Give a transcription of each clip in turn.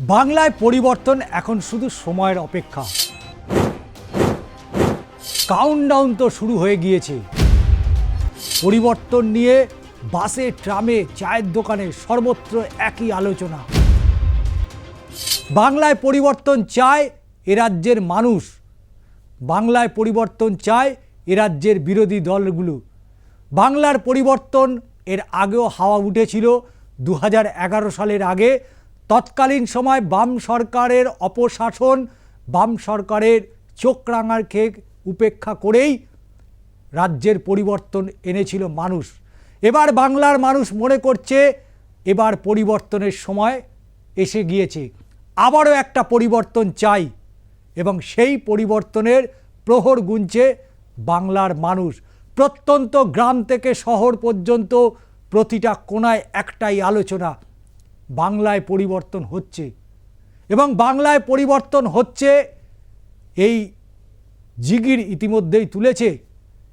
বাংলায় পরিবর্তন এখন শুধু সময়ের অপেক্ষা। কাউন্টডাউন তো শুরু হয়ে গিয়েছে। পরিবর্তন নিয়ে বাসে, ট্রামে, চায়ের দোকানে সর্বত্র একই আলোচনা। বাংলায় পরিবর্তন চায় এ রাজ্যের মানুষ। বাংলায় পরিবর্তন চায় এ রাজ্যের বিরোধী দলগুলো। বাংলার পরিবর্তন এর আগেও হাওয়া উঠেছিল। দু হাজার এগারো সালের আগে তৎকালীন সময় বাম সরকারের অপশাসন, বাম সরকারের চোখ রাঙার খেক উপেক্ষা করেই রাজ্যের পরিবর্তন এনেছিল মানুষ। এবার বাংলার মানুষ মনে করছে এবার পরিবর্তনের সময় এসে গিয়েছে। আবারও একটা পরিবর্তন চাই এবং সেই পরিবর্তনের প্রহর গুনছে বাংলার মানুষ। প্রত্যন্ত গ্রাম থেকে শহর পর্যন্ত প্রতিটা কোনায় একটাই আলোচনা বাংলায় পরিবর্তন হচ্ছে। এবং বাংলায় পরিবর্তন হচ্ছে এই জিগির ইতিমধ্যেই তুলেছে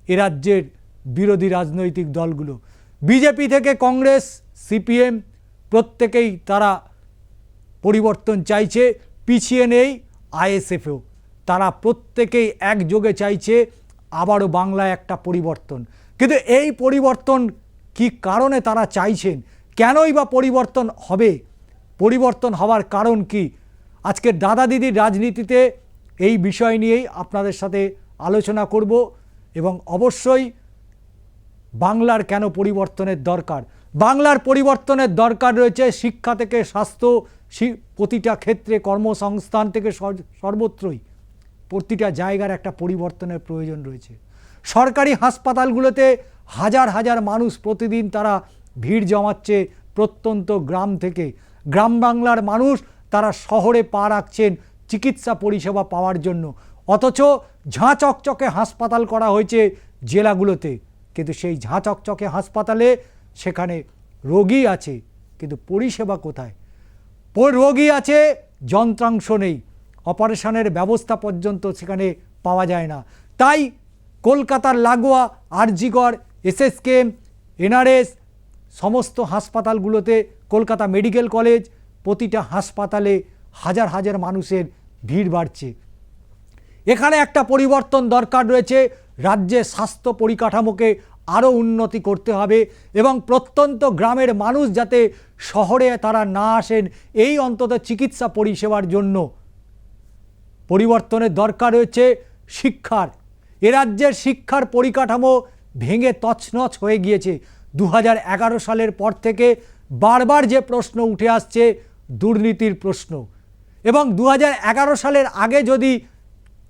এ রাজ্যের বিরোধী রাজনৈতিক দলগুলো। বিজেপি থেকে কংগ্রেস, সিপিএম প্রত্যেকেই তারা পরিবর্তন চাইছে, পিছিয়ে নেই আইএসএফও। তারা প্রত্যেকেই একযোগে চাইছে আবারও বাংলায় একটা পরিবর্তন। কিন্তু এই পরিবর্তন কি কারণে তারা চাইছেন? কেনই বা পরিবর্তন হবে? পরিবর্তন হওয়ার কারণ কি? আজকে দাদা দিদির রাজনীতিতে এই বিষয় নিয়েই আপনাদের সাথে আলোচনা করব এবং অবশ্যই বাংলার কেন পরিবর্তনের দরকার? বাংলার পরিবর্তনের দরকার রয়েছে শিক্ষা থেকে স্বাস্থ্য প্রতিটা ক্ষেত্রে কর্মসংস্থান থেকে সর- সর্বত্রই। প্রতিটা জায়গার একটা পরিবর্তনের প্রয়োজন রয়েছে। সরকারি হাসপাতালগুলোতে হাজার হাজার মানুষ প্রতিদিন তারা ভিড় জমাচ্ছে প্রত্যন্ত গ্রাম থেকে। গ্রাম বাংলার মানুষ তারা শহরে পা রাখছেন চিকিৎসা পরিষেবা পাওয়ার জন্য। অথচ ঝাঁ চকচকে হাসপাতাল করা হয়েছে জেলাগুলোতে। কিন্তু সেই ঝাঁ চকচকে হাসপাতালে সেখানে রোগী আছে, কিন্তু পরিষেবা কোথায়? রোগী আছে, যন্ত্রাংশ নেই। অপারেশনের ব্যবস্থা পর্যন্ত সেখানে পাওয়া যায় না। তাই কলকাতার লাগোয়া, আরজিগড়, এসএসকেএম, এনআরএস সমস্ত হাসপাতালগুলোতে কলকাতা মেডিকেল কলেজ, প্রতিটা হাসপাতালে হাজার হাজার মানুষের ভিড় বাড়ছে। এখানে একটা পরিবর্তন দরকার রয়েছে রাজ্যের স্বাস্থ্য পরিকাঠামোকে আরও উন্নতি করতে হবে এবং প্রত্যন্ত গ্রামের মানুষ যাতে শহরে তারা না আসেন, এই অন্তত চিকিৎসা পরিষেবার জন্য পরিবর্তনের দরকার রয়েছে শিক্ষার। এ রাজ্যের শিক্ষার পরিকাঠামো ভেঙে তছনছ হয়ে গিয়েছে। দু হাজার এগারো সালের পর থেকে বারবার যে প্রশ্ন উঠে আসছে, দুর্নীতির প্রশ্ন। এবং দু হাজার এগারো সালের আগে যদি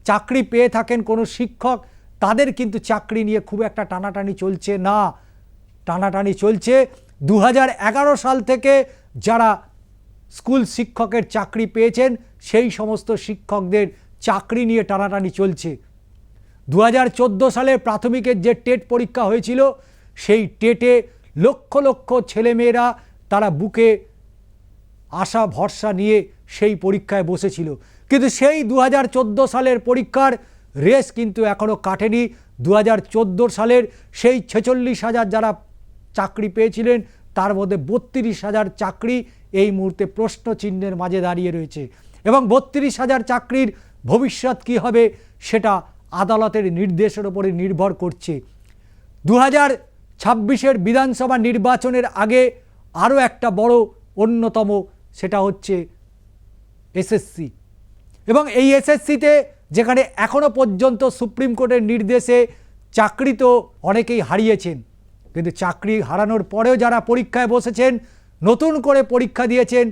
চাকরি পেয়ে থাকেন কোনো শিক্ষক, তাদের কিন্তু চাকরি নিয়ে খুব একটা টানাটানি চলছে না। টানাটানি চলছে। দু হাজার এগারো সাল থেকে যারা স্কুল শিক্ষকের চাকরি পেয়েছেন, সেই সমস্ত শিক্ষকদের চাকরি নিয়ে টানাটানি চলছে। দু সালে প্রাথমিকের যে টেট পরীক্ষা হয়েছিল সেই টেটে লক্ষ লক্ষ ছেলেমেয়েরা তারা বুকে আশা, ভরসা নিয়ে সেই পরীক্ষায় বসেছিল। কিন্তু সেই দু হাজার চোদ্দ সালের পরীক্ষার রেস কিন্তু এখনও কাটেনি। দু হাজার চোদ্দ সালের সেই ছেচল্লিশ হাজার যারা চাকরি পেয়েছিলেন, তার মধ্যে বত্রিশ হাজার চাকরি এই মুহূর্তে প্রশ্ন চিহ্নের মাঝে দাঁড়িয়ে রয়েছে। এবং বত্রিশ হাজার চাকরির ভবিষ্যৎ কী হবে, সেটা আদালতের নির্দেশের ওপরে নির্ভর করছে। দু হাজার ছাব্বিশের বিধানসভা নির্বাচনের আগে আরও একটা বড় অন্যতম সেটা হচ্ছে এসএসসি। এবং এই এসএসসিতে যেখানে এখনও পর্যন্ত সুপ্রিম কোর্টের নির্দেশে চাকরি তো অনেকেই হারিয়েছেন, কিন্তু চাকরি হারানোর পরেও যারা পরীক্ষায় বসেছেন, নতুন করে পরীক্ষা দিয়েছেন,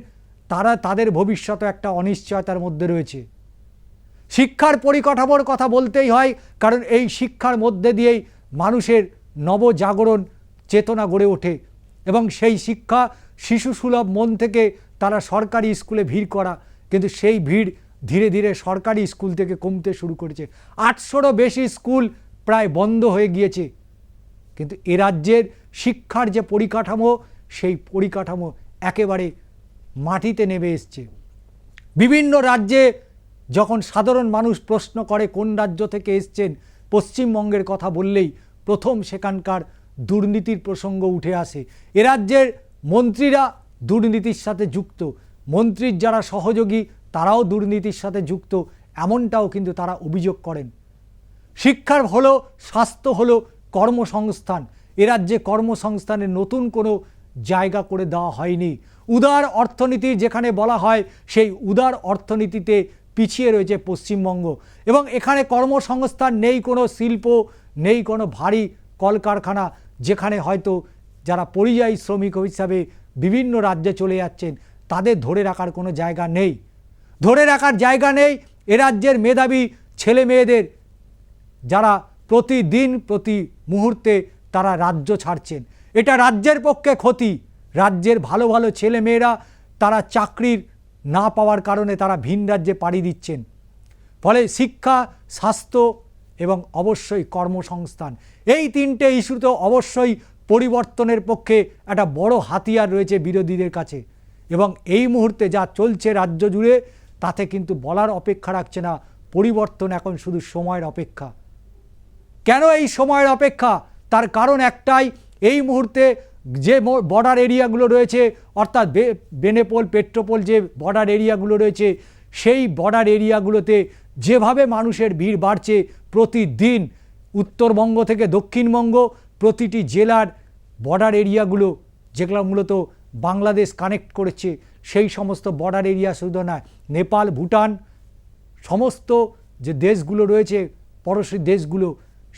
তারা তাদের ভবিষ্যৎ একটা অনিশ্চয়তার মধ্যে রয়েছে। শিক্ষার পরিকাঠামোর কথা বলতেই হয়, কারণ এই শিক্ষার মধ্যে দিয়েই মানুষের নবজাগরণ চেতনা গড়ে ওঠে এবং সেই শিক্ষা শিশু সুলভ মন থেকে তারা সরকারি স্কুলে ভিড় করা, কিন্তু সেই ভিড় ধীরে ধীরে সরকারি স্কুল থেকে কমতে শুরু করেছে। আটশোরও বেশি স্কুল প্রায় বন্ধ হয়ে গিয়েছে। কিন্তু এ রাজ্যের শিক্ষার যে পরিকাঠামো, সেই পরিকাঠামো একেবারে মাটিতে নেমে এসছে। বিভিন্ন রাজ্যে যখন সাধারণ মানুষ প্রশ্ন করে কোন রাজ্য থেকে এসছেন, পশ্চিমবঙ্গের কথা বললেই প্রথম সেখানকার দুর্নীতির প্রসঙ্গ উঠে আসে। এ রাজ্যের মন্ত্রীরা দুর্নীতির সাথে যুক্ত। মন্ত্রীর যারা সহযোগী, তারাও দুর্নীতির সাথে যুক্ত। এমনটাও কিন্তু তারা অভিযোগ করেন। শিক্ষার হলো, স্বাস্থ্য হলো কর্মসংস্থান। এ রাজ্যে কর্মসংস্থানের নতুন কোনো জায়গা করে দেওয়া হয়নি। উদার অর্থনীতি যেখানে বলা হয়, সেই উদার অর্থনীতিতে পিছিয়ে রয়েছে পশ্চিমবঙ্গ। এবং এখানে কর্মসংস্থান নেই কোনো শিল্প নেই কোনো ভারী কলকারখানা যেখানে হয়তো যারা পরিযায়ী শ্রমিক হিসাবে বিভিন্ন রাজ্যে চলে যাচ্ছেন, তাদের ধরে রাখার কোনো জায়গা নেই। ধরে রাখার জায়গা নেই এ রাজ্যের মেধাবী ছেলে মেয়েদের যারা প্রতিদিন, প্রতি মুহূর্তে তারা রাজ্য ছাড়ছেন। এটা রাজ্যের পক্ষে ক্ষতি। রাজ্যের ভালো ভালো ছেলে মেয়েরা তারা চাকরির না পাওয়ার কারণে তারা ভিন রাজ্যে পাড়ি দিচ্ছেন। ফলে শিক্ষা, স্বাস্থ্য এবং অবশ্যই কর্মসংস্থান। এই তিনটে ইস্যু তো অবশ্যই পরিবর্তনের পক্ষে একটা বড় হাতিয়ার রয়েছে বিরোধীদের কাছে। এবং এই মুহূর্তে যা চলছে রাজ্য জুড়ে, তাতে কিন্তু বলার অপেক্ষা রাখছে না। পরিবর্তন এখন শুধু সময়ের অপেক্ষা। কেন এই সময়ের অপেক্ষা? তার কারণ একটাই, এই মুহূর্তে যে বর্ডার এরিয়াগুলো রয়েছে, অর্থাৎ বেনেপোল, পেট্রোপোল যে বর্ডার এরিয়াগুলো রয়েছে, সেই বর্ডার এরিয়াগুলোতে যেভাবে মানুষের ভিড় বাড়ছে প্রতিদিন উত্তরবঙ্গ থেকে দক্ষিণবঙ্গ প্রতিটি জেলার বর্ডার এরিয়াগুলো যেগুলো মূলত বাংলাদেশ কানেক্ট করেছে, সেই সমস্ত বর্ডার এরিয়া শুধু নয় নেপাল, ভুটান, সমস্ত যে দেশগুলো রয়েছে, পড়োশী দেশগুলো,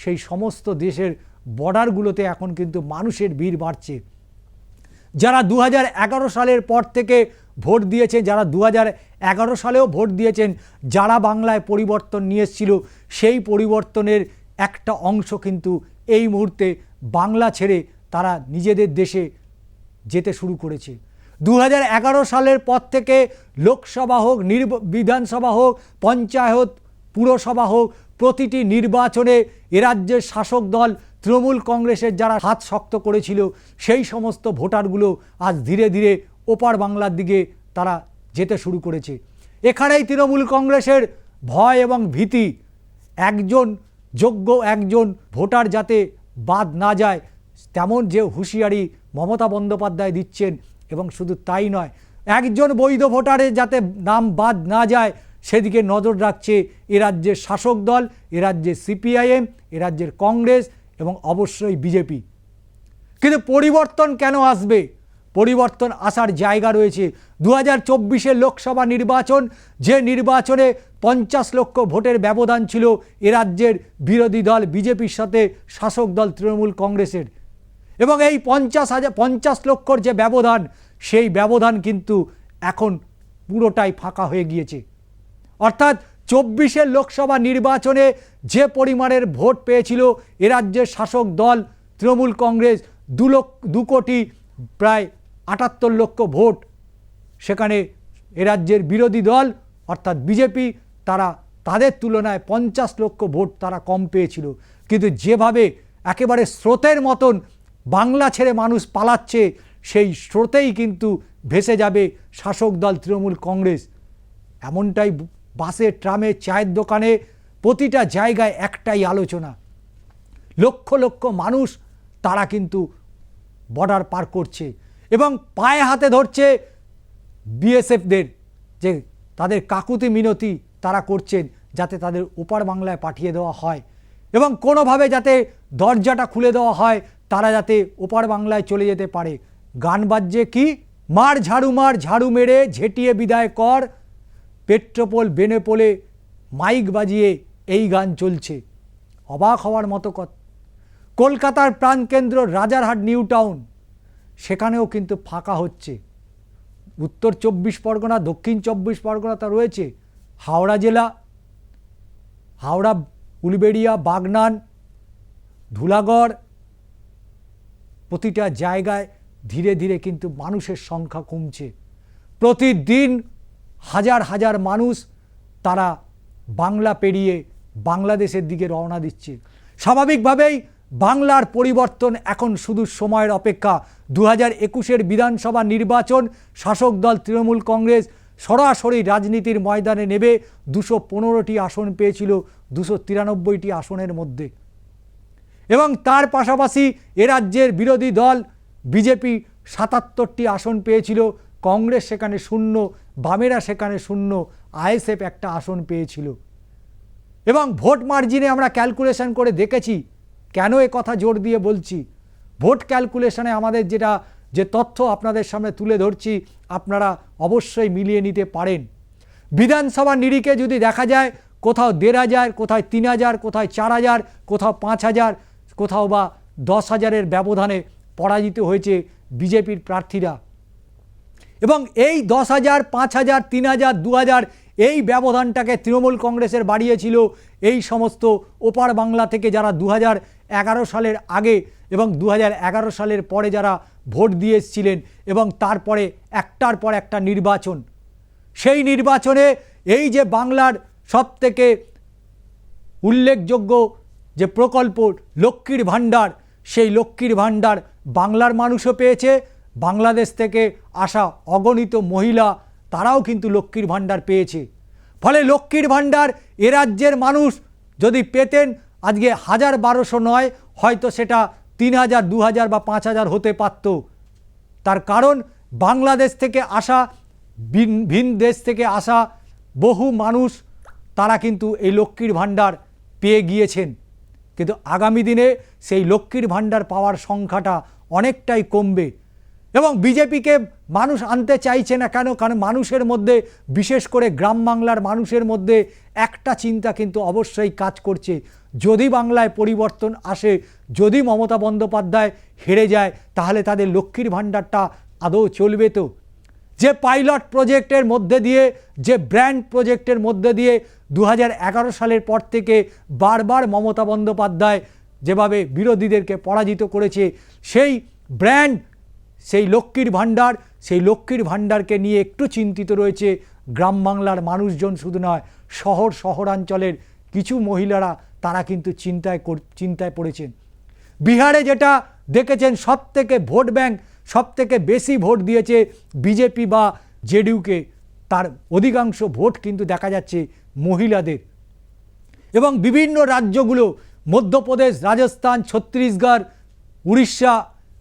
সেই সমস্ত দেশের বর্ডারগুলোতে এখন কিন্তু মানুষের ভিড় বাড়ছে। যারা দু হাজার এগারো সালের পর থেকে ভোট দিয়েছে যারা দু হাজার এগারো সালেও ভোট দিয়েছেন, যারা বাংলায় পরিবর্তন নিয়ে এসেছিল, সেই পরিবর্তনের একটা অংশ কিন্তু এই মুহূর্তে বাংলা ছেড়ে তারা নিজেদের দেশে যেতে শুরু করেছে। দু হাজার এগারো সালের পর থেকে লোকসভা হোক, নির্ব, বিধানসভা হোক, পঞ্চায়েত পুরসভা হোক, প্রতিটি নির্বাচনে রাজ্যের শাসক দল, তৃণমূল কংগ্রেসের যারা হাত শক্ত করেছিল, সেই সমস্ত ভোটারগুলো আজ ধীরে ধীরে ওপার বাংলার দিকে তারা যেতে শুরু করেছে। এখানেই তৃণমূল কংগ্রেসের ভয় এবং ভীতি। একজন যোগ্য একজন ভোটার যাতে বাদ না যায়, তেমন যে হুঁশিয়ারি মমতা বন্দ্যোপাধ্যায় দিচ্ছেন, এবং শুধু তাই নয়, একজন বৈধ ভোটারের যাতে নাম বাদ না যায়, সেদিকে নজর রাখছে এ রাজ্যের শাসক দল, এ রাজ্যের সিপিআইএম, এ রাজ্যের কংগ্রেস এবং অবশ্যই বিজেপি। কিন্তু পরিবর্তন কেন আসবে? পরিবর্তন আসার জায়গা রয়েছে। দু হাজার লোকসভা নির্বাচন, যে নির্বাচনে পঞ্চাশ লক্ষ ভোটের ব্যবধান ছিল এ রাজ্যের বিরোধী দল বিজেপির সাথে, শাসক দল তৃণমূল কংগ্রেসের। এবং এই পঞ্চাশ হাজার, পঞ্চাশ লক্ষর যে ব্যবধান, সেই ব্যবধান কিন্তু এখন পুরোটাই ফাঁকা হয়ে গিয়েছে। অর্থাৎ চব্বিশের লোকসভা নির্বাচনে যে পরিমাণের ভোট পেয়েছিল এ রাজ্যের শাসক দল তৃণমূল কংগ্রেস, দু লক্ষ, দু কোটি, প্রায় আটাত্তর লক্ষ ভোট। সেখানে এ রাজ্যের বিরোধী দল, অর্থাৎ বিজেপি, তারা তাদের তুলনায় পঞ্চাশ লক্ষ ভোট তারা কম পেয়েছিল। কিন্তু যেভাবে একেবারে স্রোতের মতন বাংলা ছেড়ে মানুষ পালাচ্ছে, সেই স্রোতেই কিন্তু ভেসে যাবে শাসক দল তৃণমূল কংগ্রেস। এমনটাই বাসে, ট্রামে, চায়ের দোকানে প্রতিটা জায়গায় একটাই আলোচনা। লক্ষ লক্ষ মানুষ তারা কিন্তু বর্ডার পার করছে। এবং পায়ে হাতে ধরছে বিএসএফদের যে তাদের কাকুতি মিনতি তারা করছেন যাতে তাদের ওপার বাংলায় পাঠিয়ে দেওয়া হয় এবং কোনোভাবে যাতে দরজাটা খুলে দেওয়া হয় তারা যাতে ওপার বাংলায় চলে যেতে পারে। গান বাজছে কি? মার ঝাড়ু মার ঝাড়ু মেরে ঝেঁটিয়ে বিদায় কর। পেট্রোপোল, বেনেপোলে মাইক বাজিয়ে এই গান চলছে। অবাক হওয়ার মতো কথা। কলকাতার প্রাণকেন্দ্র রাজারহাট, নিউ টাউন। সেখানেও কিন্তু ফাঁকা হচ্ছে। উত্তর চব্বিশ পরগনা, দক্ষিণ চব্বিশ পরগনা তা রয়েছে হাওড়া জেলা, হাওড়া, উলবেড়িয়া, বাগনান, ধুলাগড়। প্রতিটা জায়গায় ধীরে ধীরে কিন্তু মানুষের সংখ্যা কমছে। প্রতিদিন হাজার হাজার মানুষ তারা বাংলা পেরিয়ে বাংলাদেশের দিকে রওনা দিচ্ছে। স্বাভাবিকভাবেই বাংলার পরিবর্তন এখন শুধু সময়ের অপেক্ষা। দু হাজার একুশের বিধানসভা নির্বাচন শাসক দল তৃণমূল কংগ্রেস সরাসরি রাজনীতির ময়দানে নেবে। দুশো পনেরোটি আসন পেয়েছিল, দুশো তিরানব্বইটি আসনের মধ্যে। এবং তার পাশাপাশি এ রাজ্যের বিরোধী দল, বিজেপি সাতাত্তরটি আসন পেয়েছিল, কংগ্রেস সেখানে শূন্য, বামেরা সেখানে শূন্য, আইএসএফ একটা আসন পেয়েছিল। এবং ভোট মার্জিনে আমরা ক্যালকুলেশন করে দেখেছি কেন এ কথা জোর দিয়ে বলছি? ভোট ক্যালকুলেশনে আমাদের যেটা, যে তথ্য আপনাদের সামনে তুলে ধরছি, আপনারা অবশ্যই মিলিয়ে নিতে পারেন। বিধানসভা নিরিখে যদি দেখা যায়, কোথাও দেড় হাজার, কোথায় তিন হাজার, কোথায় চার হাজার, কোথাও পাঁচ হাজার, কোথাও বা দশ হাজারের ব্যবধানে পরাজিত হয়েছে বিজেপির প্রার্থীরা। এবং এই দশ হাজার, পাঁচ হাজার, তিন হাজার, দু হাজার এই ব্যবধানটাকে তৃণমূল কংগ্রেসের বাড়িয়েছিল এই সমস্ত ওপার বাংলা থেকে যারা দু হাজার এগারো সালের আগে এবং দু হাজার এগারো সালের পরে যারা ভোট দিয়ে এসেছিলেন এবং তারপরে একটার পর একটা নির্বাচন। সেই নির্বাচনে এই যে বাংলার সব থেকে উল্লেখযোগ্য যে প্রকল্প লক্ষ্মীর ভাণ্ডার, সেই লক্ষ্মীর ভাণ্ডার বাংলার মানুষও পেয়েছে। বাংলাদেশ থেকে আসা অগণিত মহিলা তারাও কিন্তু লক্ষ্মীর ভাণ্ডার পেয়েছে। ফলে লক্ষ্মীর ভাণ্ডার এ রাজ্যের মানুষ যদি পেতেন, আজকে হাজার বারোশো নয়, হয়তো সেটা তিন হাজার, দু হাজার বা পাঁচ হাজার হতে পারত। তার কারণ, বাংলাদেশ থেকে আসা, ভিন দেশ থেকে আসা বহু মানুষ, তারা কিন্তু এই লক্ষ্মীর ভাণ্ডার পেয়ে গিয়েছেন। কিন্তু আগামী দিনে সেই লক্ষ্মীর ভাণ্ডার পাওয়ার সংখ্যাটা অনেকটাই কমবে। এবং বিজেপিকে মানুষ আনতে চাইছে না কেন? কারণ মানুষের মধ্যে, বিশেষ করে গ্রাম বাংলার মানুষের মধ্যে একটা চিন্তা কিন্তু অবশ্যই কাজ করছে। যদি বাংলায় পরিবর্তন আসে, যদি মমতা বন্দ্যোপাধ্যায় হেরে যায়, তাহলে তাদের লক্ষ্মীর ভাণ্ডারটা আদৌ চলবে তো? যে পাইলট প্রজেক্টের মধ্যে দিয়ে, যে ব্র্যান্ড প্রজেক্টের মধ্যে দিয়ে দু হাজার এগারো সালের পর থেকে বারবার মমতা বন্দ্যোপাধ্যায় যেভাবে বিরোধীদেরকে পরাজিত করেছে, সেই ব্র্যান্ড সেই লক্ষ্মীর ভাণ্ডার, সেই লক্ষ্মীর ভাণ্ডারকে নিয়ে একটু চিন্তিত রয়েছে গ্রাম বাংলার মানুষজন শুধু নয়, শহর শহরাঞ্চলের কিছু মহিলারা তারা কিন্তু চিন্তায় চিন্তায় পড়েছেন। বিহারে যেটা দেখেছেন সব থেকে ভোট ব্যাংক সব থেকে বেশি ভোট দিয়েছে বিজেপি বা জেডিউকে তার অধিকাংশ ভোট কিন্তু দেখা যাচ্ছে মহিলাদের। এবং বিভিন্ন রাজ্যগুলো, মধ্যপ্রদেশ, রাজস্থান, ছত্তিশগড়, উড়িষ্যা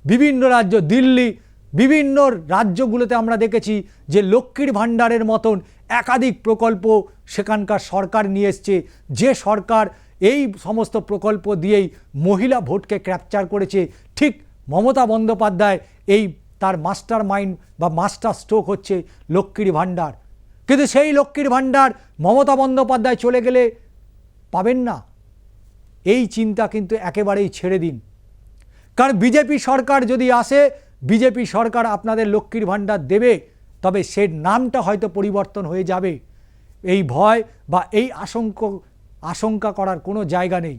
বিভিন্ন রাজ্য, দিল্লি, বিভিন্ন রাজ্যগুলোতে আমরা দেখেছি যে লক্ষ্মীর ভাণ্ডারের মতন একাধিক প্রকল্প সেখানকার সরকার নিয়ে এসছে। যে সরকার এই সমস্ত প্রকল্প দিয়েই মহিলা ভোটকে ক্যাপচার করেছে, ঠিক মমতা বন্দ্যোপাধ্যায় এই তার মাস্টার মাইন্ড বা মাস্টার স্ট্রোক হচ্ছে লক্ষ্মীর ভাণ্ডার। কিন্তু সেই লক্ষ্মীর ভাণ্ডার মমতা বন্দ্যোপাধ্যায় চলে গেলে পাবেন না। এই চিন্তা কিন্তু একেবারেই ছেড়ে দিন। কারণ বিজেপি সরকার যদি আসে, বিজেপি সরকার আপনাদের লক্ষ্মীর ভাণ্ডার দেবে, তবে সে নামটা হয়তো পরিবর্তন হয়ে যাবে। এই ভয় বা এই আশঙ্ক, আশঙ্কা করার কোনো জায়গা নেই।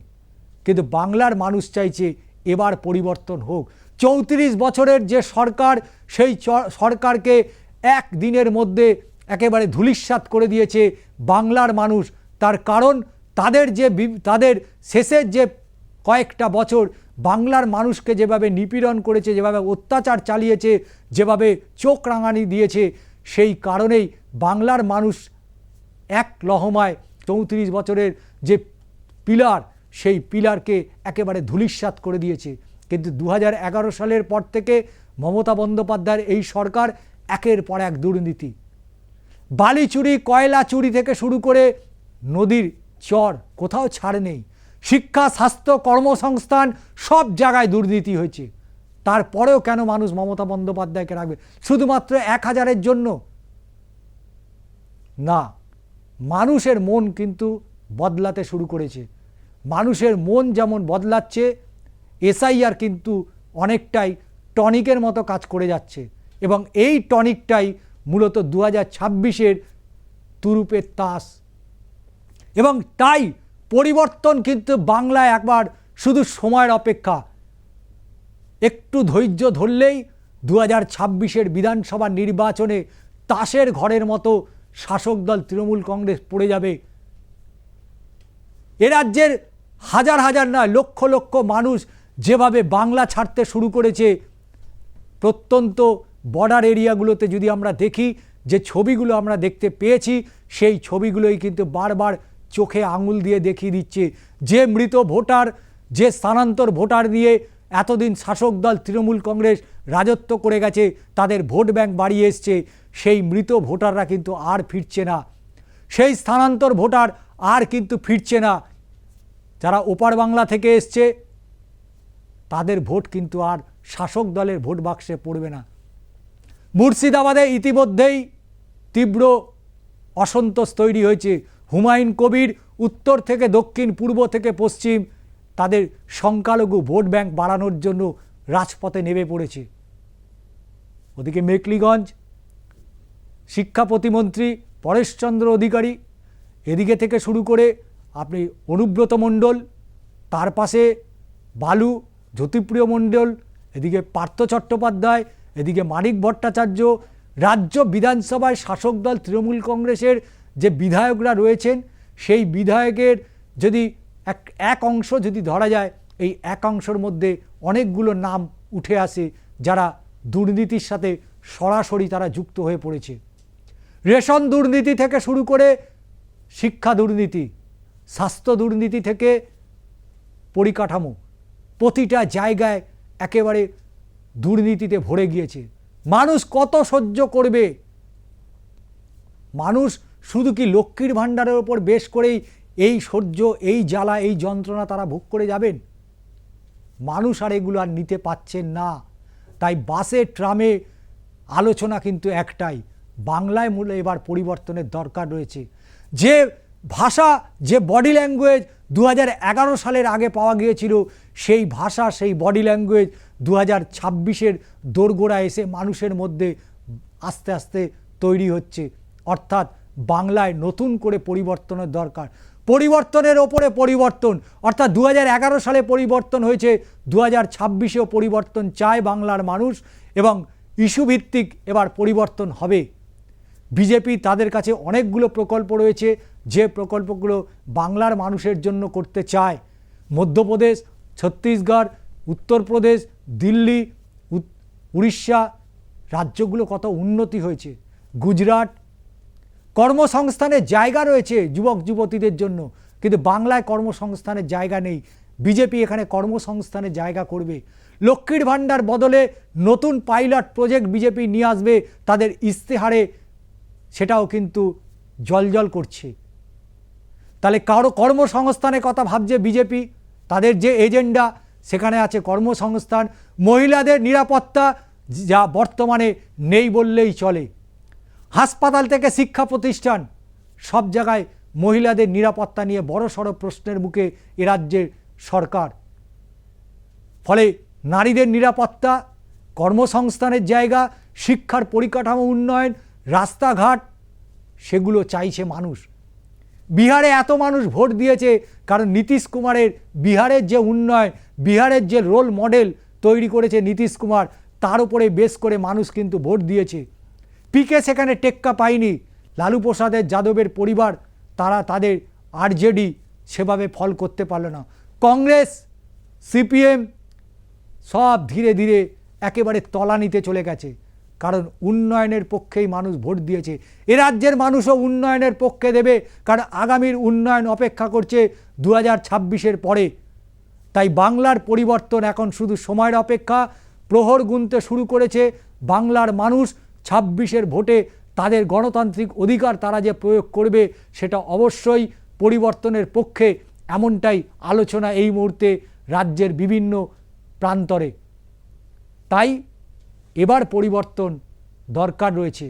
কিন্তু বাংলার মানুষ চাইছে এবার পরিবর্তন হোক। চৌত্রিশ বছরের যে সরকার, সেই সরকারকে এক দিনের মধ্যে একেবারে ধূলিসাৎ করে দিয়েছে বাংলার মানুষ। তার কারণ, তাদের যে তাদের শেষের যে কয়েকটা বছর বাংলার মানুষকে যেভাবে নিপীড়ন করেছে, যেভাবে অত্যাচার চালিয়েছে, যেভাবে চোখ রাঙানি দিয়েছে, সেই কারণেই বাংলার মানুষ এক লহমায় চৌত্রিশ বছরের যে পিলার, সেই পিলারকে একেবারে ধূলিসাৎ করে দিয়েছে। কিন্তু দু হাজার এগারো সালের পর থেকে মমতা বন্দ্যোপাধ্যায়ের এই সরকার একের পর এক দুর্নীতি। বালি চুরি কয়লা চুরি থেকে শুরু করে নদীর চর কোথাও ছাড় নেই। শিক্ষা, স্বাস্থ্য, কর্মসংস্থান সব জায়গায় দুর্নীতি হয়েছে। তারপরেও কেন মানুষ মমতা বন্দ্যোপাধ্যায়কে রাখবে? শুধুমাত্র এক হাজারের জন্য? না, মানুষের মন কিন্তু বদলাতে শুরু করেছে। মানুষের মন যেমন বদলাচ্ছে, এসআইআর কিন্তু অনেকটাই টনিকের মতো কাজ করে যাচ্ছে এবং এই টনিকটাই মূলত দু হাজার ছাব্বিশের তুরুপের তাস। এবং তাই পরিবর্তন কিন্তু বাংলায় একবার শুধু সময়ের অপেক্ষা। একটু ধৈর্য ধরলেই দু হাজার ছাব্বিশের বিধানসভা নির্বাচনে তাসের ঘরের মতো শাসক দল তৃণমূল কংগ্রেস পড়ে যাবে। এ রাজ্যের হাজার হাজার নয়, লক্ষ লক্ষ মানুষ যেভাবে বাংলা ছাড়তে শুরু করেছে, প্রত্যন্ত বর্ডার এরিয়াগুলোতে যদি আমরা দেখি, যে ছবিগুলো আমরা দেখতে পেয়েছি, সেই ছবিগুলোই কিন্তু বারবার চোখে আঙুল দিয়ে দেখিয়ে দিচ্ছে, যে মৃত ভোটার, যে স্থানান্তর ভোটার দিয়ে এতদিন শাসক দল তৃণমূল কংগ্রেস রাজত্ব করে গেছে, তাদের ভোট ব্যাংক বাড়িয়ে এসছে, সেই মৃত ভোটাররা কিন্তু আর ফিরছে না। সেই স্থানান্তর ভোটার আর কিন্তু ফিরছে না। যারা ওপার বাংলা থেকে এসছে, তাদের ভোট কিন্তু আর শাসক দলের ভোট বাক্সে পড়বে না। মুর্শিদাবাদে ইতিমধ্যেই তীব্র অসন্তোষ তৈরি হয়েছে। হুমায়ুন কবির উত্তর থেকে দক্ষিণ, পূর্ব থেকে পশ্চিম, তাদের সংখ্যালঘু ভোট ব্যাংক বাড়ানোর জন্য রাজপথে নেমে পড়েছে। ওদিকে মেকলিগঞ্জ, শিক্ষা প্রতিমন্ত্রী পরেশচন্দ্র অধিকারী, এদিকে থেকে শুরু করে আপনি অনুব্রত মণ্ডল, তার পাশে বালু, জ্যোতিপ্রিয় মণ্ডল, এদিকে পার্থ চট্টোপাধ্যায়, এদিকে মানিক ভট্টাচার্য, রাজ্য বিধানসভায় শাসক দল তৃণমূল কংগ্রেসের যে বিধায়করা রয়েছেন, সেই বিধায়কের যদি এক এক অংশ যদি ধরা যায়, এই এক অংশের মধ্যে অনেকগুলো নাম উঠে আসে যারা দুর্নীতির সাথে সরাসরি তারা যুক্ত হয়ে পড়েছে। রেশন দুর্নীতি থেকে শুরু করে শিক্ষা দুর্নীতি, স্বাস্থ্য দুর্নীতি থেকে পরিকাঠামো, প্রতিটা জায়গায় একেবারে দুর্নীতিতে ভরে গিয়েছে। মানুষ কত সহ্য করবে? মানুষ শুধু কি লক্ষ্মীর ভাণ্ডারের ওপর বেশ করেই এই সহ্য, এই জ্বালা, এই যন্ত্রণা তারা ভোগ করে যাবেন? মানুষ আর এগুলো আর নিতে পাচ্ছেন না। তাই বাসে, ট্রামে আলোচনা কিন্তু একটাই। বাংলায় মূলে এবার পরিবর্তনের দরকার রয়েছে। যে ভাষা, যে বডি ল্যাঙ্গুয়েজ দু হাজার এগারো সালের আগে পাওয়া গিয়েছিল, সেই ভাষা, সেই বডি ল্যাঙ্গুয়েজ দু হাজার ছাব্বিশের দোরগোড়া এসে মানুষের মধ্যে আস্তে আস্তে তৈরি হচ্ছে। অর্থাৎ বাংলায় নতুন করে পরিবর্তনের দরকার। পরিবর্তনের ওপরে পরিবর্তন, অর্থাৎ দু হাজার এগারো সালে পরিবর্তন হয়েছে দু হাজার ছাব্বিশেও পরিবর্তন চায় বাংলার মানুষ এবং ইস্যুভিত্তিক এবার পরিবর্তন হবে। বিজেপি তাদের কাছে অনেকগুলো প্রকল্প রয়েছে, যে প্রকল্পগুলো বাংলার মানুষের জন্য করতে চায়। মধ্যপ্রদেশ, ছত্তিশগড়, উত্তরপ্রদেশ, দিল্লি উড়িষ্যা রাজ্যগুলো কত উন্নতি হয়েছে। গুজরাট কর্মসংস্থানের জায়গা রয়েছে যুবক যুবতীদের জন্য। কিন্তু বাংলায় কর্মসংস্থানের জায়গা নেই। বিজেপি এখানে কর্মসংস্থানের জায়গা করবে। লক্ষ্মীর ভাণ্ডার বদলে নতুন পাইলট প্রজেক্ট বিজেপি নিয়ে আসবে তাদের ইস্তেহারে সেটাও কিন্তু জলজল করছে। তাহলে কারও কর্মসংস্থানের কথা ভাবছে বিজেপি? তাদের যে এজেন্ডা, সেখানে আছে কর্মসংস্থান। মহিলাদের নিরাপত্তা যা বর্তমানে নেই বললেই চলে। হাসপাতাল থেকে শিক্ষা প্রতিষ্ঠান। সব জায়গায় মহিলাদের নিরাপত্তা নিয়ে বড় সড়ো প্রশ্নের মুখে এ রাজ্যের সরকার। ফলে নারীদের নিরাপত্তা, কর্মসংস্থানের জায়গা, শিক্ষার পরিকাঠামো উন্নয়ন, রাস্তাঘাট, সেগুলো চাইছে মানুষ। বিহারে এত মানুষ ভোট দিয়েছে কারণ নীতিশ কুমারের বিহারের যে উন্নয়ন, বিহারের যে রোল মডেল তৈরি করেছে নীতিশ কুমার, তার উপরে বেশ করে মানুষ কিন্তু ভোট দিয়েছে। পিকে সেখানে টেক্কা পায়নি। লালু প্রসাদের যাদবের পরিবার, তারা তাদের আরজেডি সেভাবে ফল করতে পারল না। কংগ্রেস, সিপিএম সব ধীরে ধীরে একেবারে তলানিতে চলে গেছে। কারণ উন্নয়নের পক্ষেই মানুষ ভোট দিয়েছে। এ রাজ্যের মানুষও উন্নয়নের পক্ষে দেবে, কারণ আগামীর উন্নয়ন অপেক্ষা করছে দু হাজার পরে। তাই বাংলার পরিবর্তন এখন শুধু সময়ের অপেক্ষা, প্রহর গুনতে শুরু করেছে বাংলার মানুষ। ছাব্বিশের ভোটে তাদের গণতান্ত্রিক অধিকার তারা যে প্রয়োগ করবে, সেটা অবশ্যই পরিবর্তনের পক্ষে এমনটাই আলোচনা এই মুহূর্তে রাজ্যের বিভিন্ন প্রান্তরে। তাই এবার পরিবর্তন দরকার রয়েছে।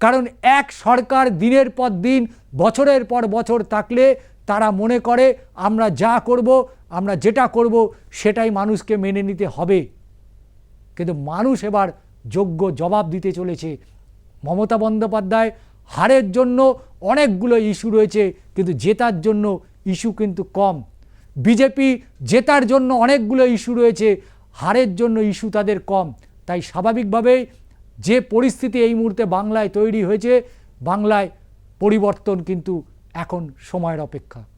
কারণ এক সরকার দিনের পর দিন, বছরের পর বছর থাকলে তারা মনে করে, আমরা যা করব, আমরা যেটা করব, সেটাই মানুষকে মেনে নিতে হবে। কিন্তু মানুষ এবার যোগ্য জবাব দিতে চলেছে। মমতা বন্দ্যোপাধ্যায়, হারের জন্য অনেকগুলো ইস্যু রয়েছে, কিন্তু জেতার জন্য ইস্যু কিন্তু কম। বিজেপি জেতার জন্য অনেকগুলো ইস্যু রয়েছে, হারের জন্য ইস্যু তাদের কম। তাই স্বাভাবিকভাবেই যে পরিস্থিতি এই মুহূর্তে বাংলায় তৈরি হয়েছে, বাংলায় পরিবর্তন কিন্তু এখন সময়ের অপেক্ষা।